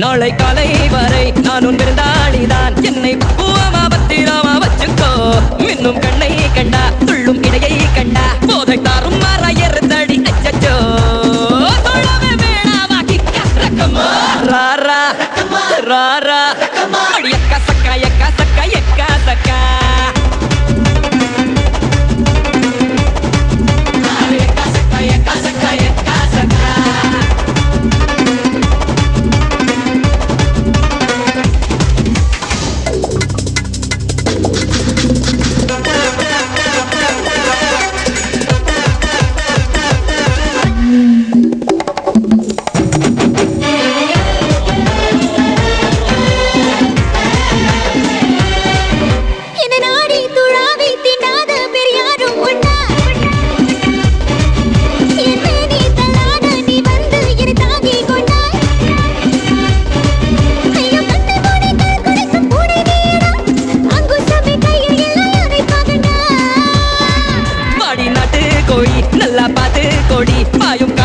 நாளை காலை வரை நான் உன் விருந்தாளிதான். என்னை பூவமா பத்திரமா வச்சுக்கோ. மின்னும் கண்ணை கண்டா துள்ளும் இடையை கண்டா. போதை தாரும் வேணாவா கிக்கா ரக்கமா. ராரா. ராரா. கொடி பாயும்